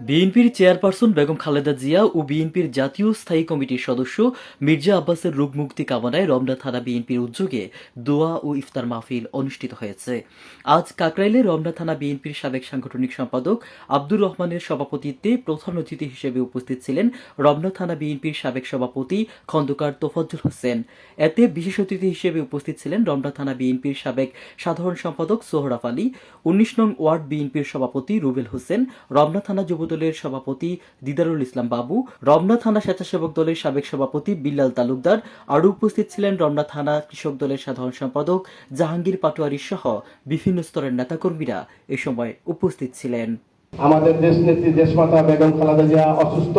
বিএনপির চেয়ারপারসন বেগম খালেদা জিয়া ও বিএনপির জাতীয় স্থায়ী কমিটির সদস্য মির্জা আব্বাসের রোগ মুক্তি কামনায় রমনা থানা বিএনপির উদ্যোগে দোয়া ও ইফতার মাহফিল অনুষ্ঠিত হয়েছে। আজ কাকরাইলে রমনা থানা বিএনপির সাবেক সাংগঠনিক সম্পাদক আব্দুর রহমানের সভাপতিত্বে প্রধান অতিথি হিসেবে উপস্থিত ছিলেন রমনা থানা বিএনপির সাবেক সভাপতি খন্দকার তোফাজ্জল হোসেন। এতে বিশেষ অতিথি হিসেবে উপস্থিত ছিলেন রমনা থানা বিএনপির সাবেক সাধারণ সম্পাদক সোহরাফ আলী, উনিশ নং ওয়ার্ড বিএনপির সভাপতি রুবেল হোসেন, রমনা থানা যুবদলের সভাপতি দিদারুল ইসলাম বাবু, রমনা থানা স্বেচ্ছাসেবক দলের সাবেক সভাপতি বিল্লাল তালুকদার আরও উপস্থিত ছিলেন রমনা থানা কৃষক দলের সাধারণ সম্পাদক জাহাঙ্গীর পাটোয়ারি সহ বিভিন্ন স্তরের নেতাকর্মীরা এ সময় উপস্থিত ছিলেন। আমাদের দেশ নেত্রী দেশমাতা বেগম খালেদা জিয়া অসুস্থ,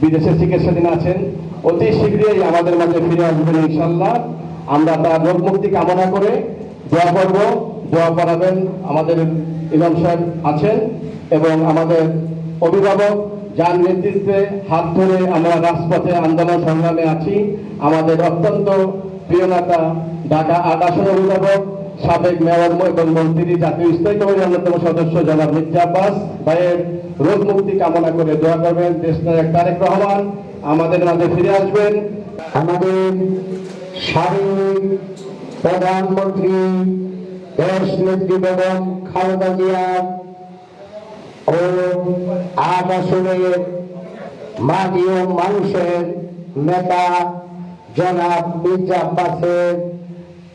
বিদেশে চিকিৎসাধীন আছেন। অতি শীঘ্রই আমাদের মাঝে ফিরে আসবেন ইনশাল্লাহ আমরা তার রোগ মুক্তি কামনা করে দোয়া করব, দোয়া করাবেন আমাদের ইমাম সাহেব আছেন এবং আমাদের অভিভাবক, যার নেতৃত্বে হাত ধরে আমরা রাজপথে আন্দোলন সংগ্রামে আছি। আমাদের অত্যন্ত প্রিয় নেতা ঢাকা আসনের অভিভাবক, সাবেক মেয়র এবং মন্ত্রী, জাতীয় স্থায়ী কমিটির অন্যতম সদস্য জনাব মির্জা আব্বাস ভাইয়ের রোগ মুক্তি কামনা করে দোয়া করবেন। দেশ নায়ক তারেক রহমান, আমাদের মাঝে ফিরে আসবেন। আমাদের সাবেক প্রধানমন্ত্রী, দেশ নেত্রী বেগম খালেদা জিয়া ও মাটি ও মানুষের নেতা জনাব মির্জা আব্বাসের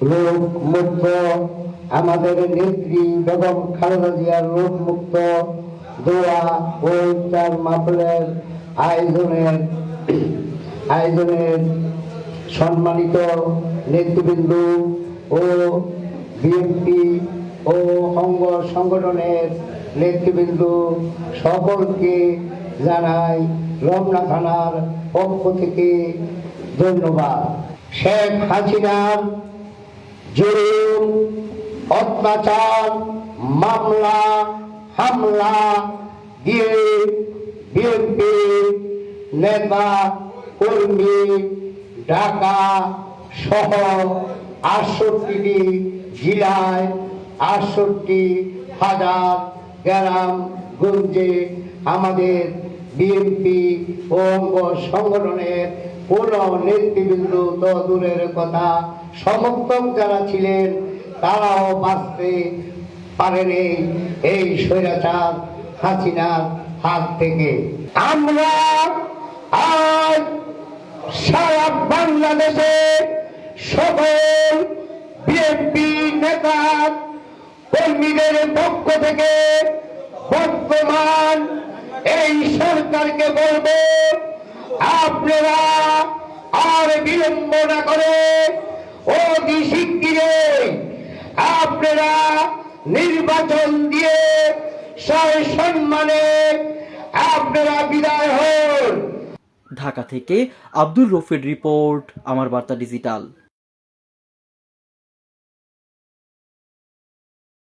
রোগ মুক্ত, আমাদের নেত্রী বেগম খালেদা জিয়ার রোগ মুক্ত, দোয়া ও ইফতার মাহফিলের আয়োজনের আয়োজনের সম্মানিত নেতৃবৃন্দ ও বিএনপি ও অঙ্গ সংগঠনের নেতৃবৃন্দ সকলকে জানাই রমনা থানার পক্ষ থেকে ধন্যবাদ। শেখ হাসিনার জুলুম, অত্যাচার, মামলা, হামলা দিয়ে বিএনপি নেতা কর্মী ঢাকা সহ আটষট্টি জেলায় আটষট্টি হাজার গ্রাম, গঞ্জে আমাদের বিএনপি ও অঙ্গ সংগঠনের কোন নেতৃবৃন্দ তো দূরের কথা। সমর্থক যারা ছিলেন, তারাও বাঁচতে পারেনি এই স্বৈরাচার হাসিনার হাত থেকে। আমরা আজ সারা বাংলাদেশে সকল বিএনপি নেতা কর্মীদের পক্ষ থেকে বর্তমান এই সরকারকে বলব, আপনারা আর বিলম্ব না করে অতি শিগগিরে আপনারা নির্বাচন দিয়ে সম্মানে আপনারা বিদায় হন। ঢাকা থেকে আব্দুল রফির রিপোর্ট, আমার বার্তা ডিজিটাল।